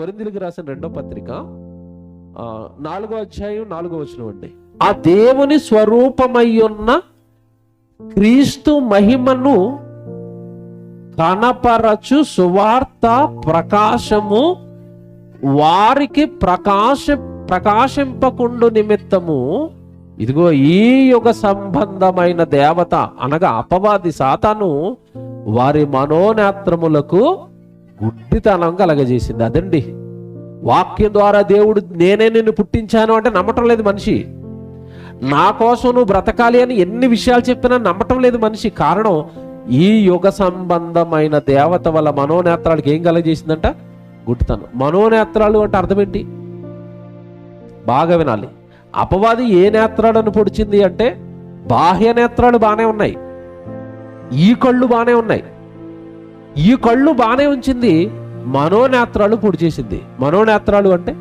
కొరిందులకు రాసిన రెండో పత్రిక నాలుగో అధ్యాయం నాలుగో వచనం అండి. ఆ దేవుని స్వరూపమై ఉన్న క్రీస్తు మహిమను కనపరచు సువార్త ప్రకాశము వారికి ప్రకాశ ప్రకాశింపకుండు నిమిత్తము. ఇదిగో ఈ యుగ సంబంధమైన దేవత అనగా అపవాది సాతాను వారి మనోనేత్రములకు గుడ్డితనం కలగజేసింది. అదండి. వాక్యం ద్వారా దేవుడు నేనే నిన్ను పుట్టించాను అంటే నమ్మటం లేదు మనిషి. నా కోసం నువ్వు బ్రతకాలి అని ఎన్ని విషయాలు చెప్పినా నమ్మటం లేదు మనిషి. కారణం ఈ యుగ సంబంధమైన దేవత వల్ల మనోనేత్రాలకు ఏం కలగజేసిందంట? గుడ్డితనం. మనోనేత్రాలు అంటే అర్థం ఏంటి బాగా వినాలి. అపవాది ఏ నేత్రాలను పొడిచింది అంటే బాహ్య నేత్రాలు బాగానే ఉన్నాయి. ఈ కళ్ళు బాగానే ఉన్నాయి. ఈ కళ్ళు బాగానే ఉంచింది. మనోనేత్రాలు పొడి చేసింది. మనోనేత్రాలు అంటే?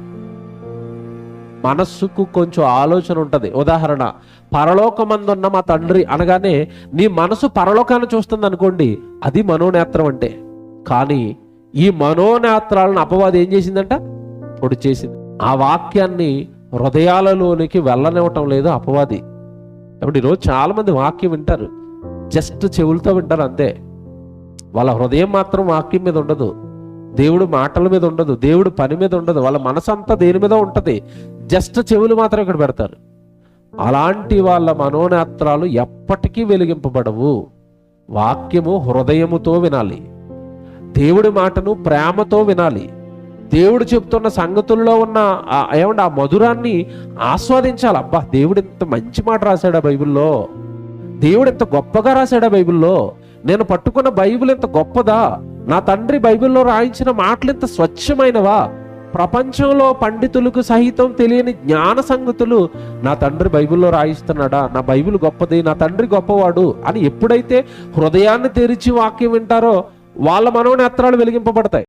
మనస్సుకు కొంచెం ఆలోచన ఉంటుంది. ఉదాహరణ పరలోకమందున్న మా తండ్రి అనగానే నీ మనసు పరలోకాన్ని చూస్తుంది అనుకోండి అది మనోనేత్రం అంటే. కానీ ఈ మనోనేత్రాలను అపవాది ఏం చేసిందంట? పొడి చేసింది. ఆ వాక్యాన్ని హృదయాలలోనికి వెళ్ళనివ్వటం లేదు అపవాది. ఇప్పుడు ఈరోజు చాలామంది వాక్యం వింటారు. జస్ట్ చెవులతో వింటారు అంతే. వాళ్ళ హృదయం మాత్రం వాక్యం మీద ఉండదు. దేవుడు మాటల మీద ఉండదు. దేవుడు పని మీద ఉండదు. వాళ్ళ మనసంతా దేని మీద ఉంటుంది? జస్ట్ చెవులు మాత్రం ఇక్కడ పెడతారు. అలాంటి వాళ్ళ మనోనేత్రాలు ఎప్పటికీ వెలిగింపబడవు. వాక్యము హృదయముతో వినాలి. దేవుడి మాటను ప్రేమతో వినాలి. దేవుడు చెప్తున్న సంగతుల్లో ఉన్న ఆ- ఏమంటే ఆ మధురాన్ని ఆస్వాదించాలి. అబ్బా దేవుడు ఇంత మంచి మాట రాశాడా బైబిల్లో. దేవుడు ఇంత గొప్పగా రాశాడా బైబిల్లో. నేను పట్టుకున్న బైబిల్ ఎంత గొప్పదా? నా తండ్రి బైబిల్లో రాయించిన మాటలు ఎంత స్వచ్ఛమైనవా? ప్రపంచంలో పండితులకు సహితం తెలియని జ్ఞాన సంగతులు నా తండ్రి బైబిల్లో రాయిస్తున్నాడా? నా బైబిల్ గొప్పది నా తండ్రి గొప్పవాడు అని ఎప్పుడైతే హృదయాన్ని తెరిచి వాక్యం వింటారో వాళ్ళ మనోనేత్రాలు వెలిగింపబడతాయి.